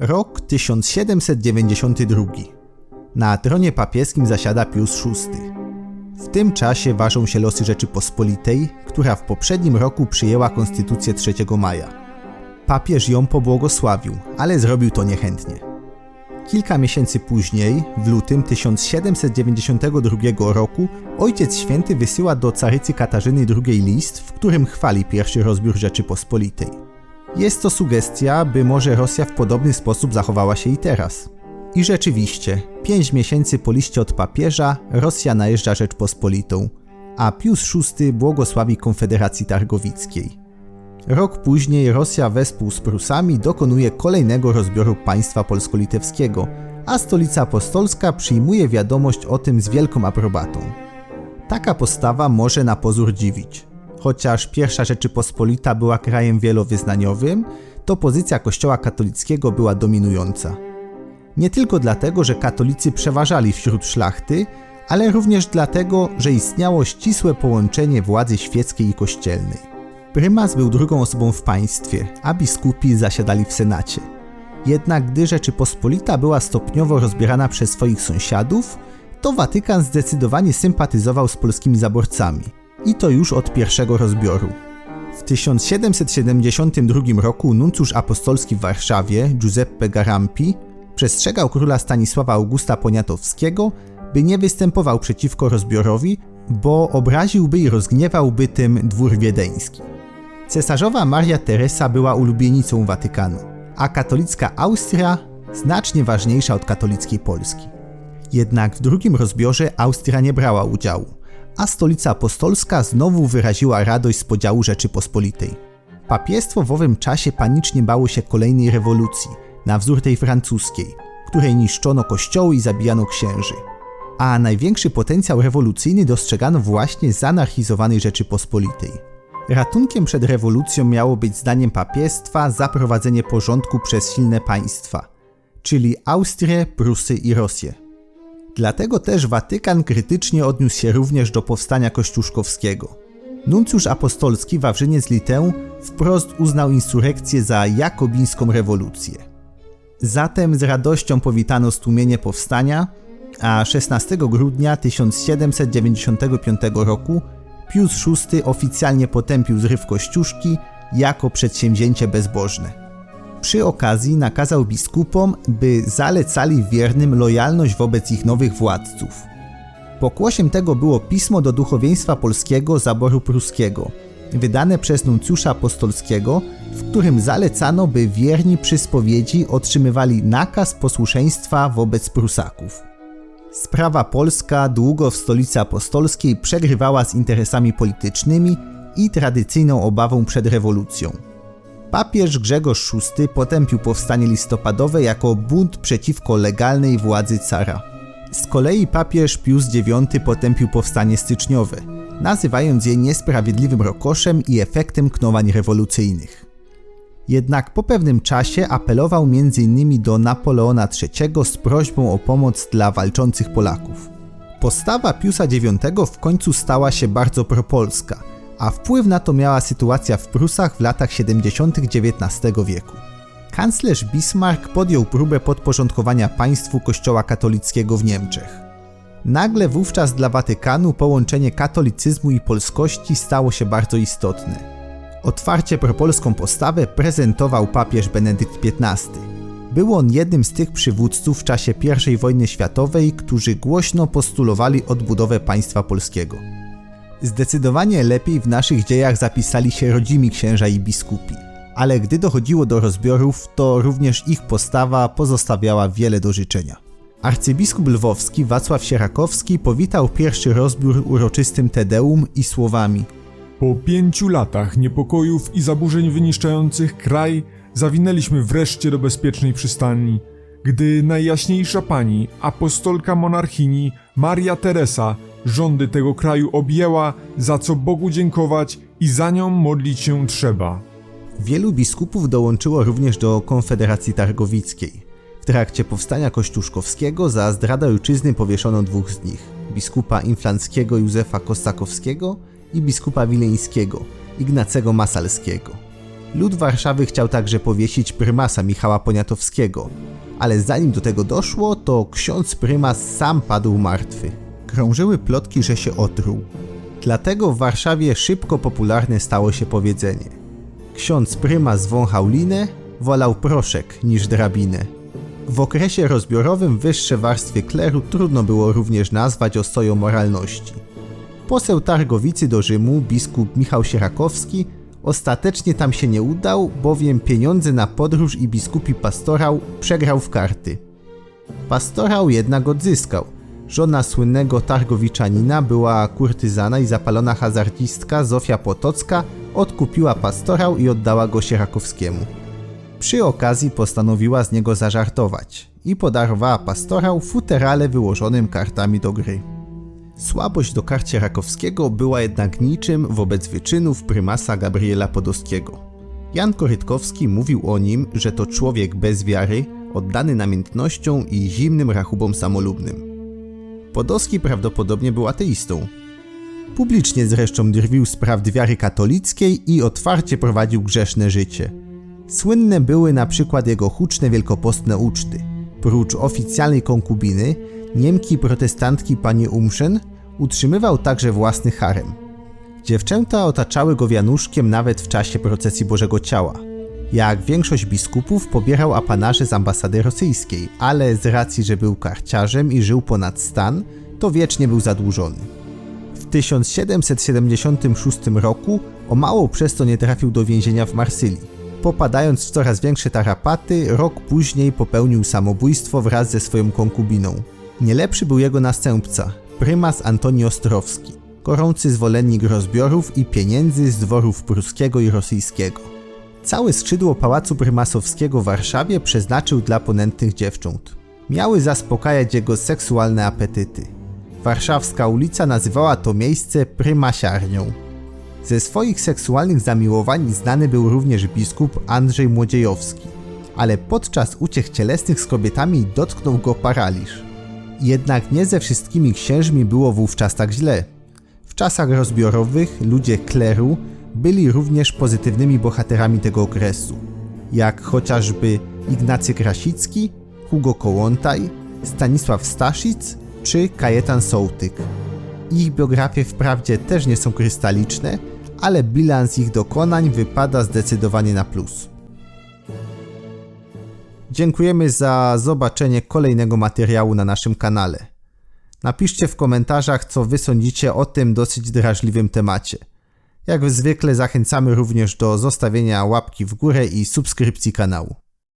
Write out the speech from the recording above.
Rok 1792. Na tronie papieskim zasiada Pius VI. W tym czasie ważą się losy Rzeczypospolitej, która w poprzednim roku przyjęła konstytucję 3 maja. Papież ją pobłogosławił, ale zrobił to niechętnie. Kilka miesięcy później, w lutym 1792 roku, Ojciec Święty wysyła do carycy Katarzyny II list, w którym chwali pierwszy rozbiór Rzeczypospolitej. Jest to sugestia, by może Rosja w podobny sposób zachowała się i teraz. I rzeczywiście, pięć miesięcy po liście od papieża Rosja najeżdża Rzeczpospolitą, a Pius VI błogosławi Konfederacji Targowickiej. Rok później Rosja wespół z Prusami dokonuje kolejnego rozbioru państwa polsko-litewskiego, a stolica apostolska przyjmuje wiadomość o tym z wielką aprobatą. Taka postawa może na pozór dziwić. Chociaż pierwsza Rzeczypospolita była krajem wielowyznaniowym, to pozycja Kościoła katolickiego była dominująca. Nie tylko dlatego, że katolicy przeważali wśród szlachty, ale również dlatego, że istniało ścisłe połączenie władzy świeckiej i kościelnej. Prymas był drugą osobą w państwie, a biskupi zasiadali w senacie. Jednak gdy Rzeczypospolita była stopniowo rozbierana przez swoich sąsiadów, to Watykan zdecydowanie sympatyzował z polskimi zaborcami. I to już od pierwszego rozbioru. W 1772 roku nuncjusz apostolski w Warszawie, Giuseppe Garampi, przestrzegał króla Stanisława Augusta Poniatowskiego, by nie występował przeciwko rozbiorowi, bo obraziłby i rozgniewałby tym dwór wiedeński. Cesarzowa Maria Teresa była ulubienicą Watykanu, a katolicka Austria znacznie ważniejsza od katolickiej Polski. Jednak w drugim rozbiorze Austria nie brała udziału, a stolica apostolska znowu wyraziła radość z podziału Rzeczypospolitej. Papiestwo w owym czasie panicznie bało się kolejnej rewolucji, na wzór tej francuskiej, której niszczono kościoły i zabijano księży. A największy potencjał rewolucyjny dostrzegano właśnie z anarchizowanej Rzeczypospolitej. Ratunkiem przed rewolucją miało być zdaniem papiestwa zaprowadzenie porządku przez silne państwa, czyli Austrię, Prusy i Rosję. Dlatego też Watykan krytycznie odniósł się również do powstania kościuszkowskiego. Nuncjusz apostolski Wawrzyniec Litę wprost uznał insurekcję za jakobińską rewolucję. Zatem z radością powitano stłumienie powstania, a 16 grudnia 1795 roku Pius VI oficjalnie potępił zryw Kościuszki jako przedsięwzięcie bezbożne. Przy okazji nakazał biskupom, by zalecali wiernym lojalność wobec ich nowych władców. Pokłosiem tego było pismo do duchowieństwa polskiego zaboru pruskiego, wydane przez nuncjusza apostolskiego, w którym zalecano, by wierni przy spowiedzi otrzymywali nakaz posłuszeństwa wobec Prusaków. Sprawa polska długo w stolicy apostolskiej przegrywała z interesami politycznymi i tradycyjną obawą przed rewolucją. Papież Grzegorz VI potępił powstanie listopadowe jako bunt przeciwko legalnej władzy cara. Z kolei papież Pius IX potępił powstanie styczniowe, nazywając je niesprawiedliwym rokoszem i efektem knowań rewolucyjnych. Jednak po pewnym czasie apelował m.in. do Napoleona III z prośbą o pomoc dla walczących Polaków. Postawa Piusa IX w końcu stała się bardzo propolska, a wpływ na to miała sytuacja w Prusach w latach 70. XIX wieku. Kanclerz Bismarck podjął próbę podporządkowania państwu Kościoła katolickiego w Niemczech. Nagle wówczas dla Watykanu połączenie katolicyzmu i polskości stało się bardzo istotne. Otwarcie propolską postawę prezentował papież Benedykt XV. Był on jednym z tych przywódców w czasie I wojny światowej, którzy głośno postulowali odbudowę państwa polskiego. Zdecydowanie lepiej w naszych dziejach zapisali się rodzimi księża i biskupi, ale gdy dochodziło do rozbiorów, to również ich postawa pozostawiała wiele do życzenia. Arcybiskup lwowski Wacław Sierakowski powitał pierwszy rozbiór uroczystym Tedeum i słowami Po pięciu latach niepokojów i zaburzeń wyniszczających kraj zawinęliśmy wreszcie do bezpiecznej przystani, gdy najjaśniejsza pani, apostolka monarchini Maria Teresa rządy tego kraju objęła, za co Bogu dziękować i za nią modlić się trzeba. Wielu biskupów dołączyło również do Konfederacji Targowickiej. W trakcie powstania kościuszkowskiego za zdradę ojczyzny powieszono dwóch z nich: biskupa inflanckiego Józefa Kosakowskiego i biskupa wileńskiego Ignacego Masalskiego. Lud Warszawy chciał także powiesić prymasa Michała Poniatowskiego, ale zanim do tego doszło, to ksiądz prymas sam padł martwy. Krążyły plotki, że się otruł. Dlatego w Warszawie szybko popularne stało się powiedzenie: Ksiądz prymas wąchał linę, wolał proszek niż drabinę. W okresie rozbiorowym wyższe warstwy kleru trudno było również nazwać ostoją moralności. Poseł Targowicy do Rzymu, biskup Michał Sierakowski, ostatecznie tam się nie udał, bowiem pieniądze na podróż i biskupi pastorał przegrał w karty. Pastorał jednak odzyskał. Żona słynnego Targowiczanina była kurtyzana i zapalona hazardzistka Zofia Potocka odkupiła pastorał i oddała go Sierakowskiemu. Przy okazji postanowiła z niego zażartować i podarowała pastorał futerale wyłożonym kartami do gry. Słabość do kart Sierakowskiego była jednak niczym wobec wyczynów prymasa Gabriela Podolskiego. Jan Korytkowski mówił o nim, że to człowiek bez wiary, oddany namiętnościom i zimnym rachubom samolubnym. Podolski prawdopodobnie był ateistą. Publicznie zresztą drwił z prawd wiary katolickiej i otwarcie prowadził grzeszne życie. Słynne były na przykład jego huczne wielkopostne uczty. Prócz oficjalnej konkubiny, Niemki protestantki pani Umszen utrzymywał także własny harem. Dziewczęta otaczały go wianuszkiem nawet w czasie procesji Bożego Ciała. Jak większość biskupów pobierał apanaże z ambasady rosyjskiej, ale z racji, że był karciarzem i żył ponad stan, to wiecznie był zadłużony. W 1776 roku o mało przez to nie trafił do więzienia w Marsylii. Popadając w coraz większe tarapaty, rok później popełnił samobójstwo wraz ze swoją konkubiną. Nie lepszy był jego następca, prymas Antoni Ostrowski, gorący zwolennik rozbiorów i pieniędzy z dworów pruskiego i rosyjskiego. Całe skrzydło pałacu prymasowskiego w Warszawie przeznaczył dla ponętnych dziewcząt. Miały zaspokajać jego seksualne apetyty. Warszawska ulica nazywała to miejsce prymasiarnią. Ze swoich seksualnych zamiłowań znany był również biskup Andrzej Młodziejowski, ale podczas uciech cielesnych z kobietami dotknął go paraliż. Jednak nie ze wszystkimi księżmi było wówczas tak źle. W czasach rozbiorowych ludzie kleru byli również pozytywnymi bohaterami tego okresu, jak chociażby Ignacy Krasicki, Hugo Kołłątaj, Stanisław Staszic czy Kajetan Sołtyk. Ich biografie wprawdzie też nie są krystaliczne, ale bilans ich dokonań wypada zdecydowanie na plus. Dziękujemy za zobaczenie kolejnego materiału na naszym kanale. Napiszcie w komentarzach, co wy sądzicie o tym dosyć drażliwym temacie. Jak zwykle zachęcamy również do zostawienia łapki w górę i subskrypcji kanału.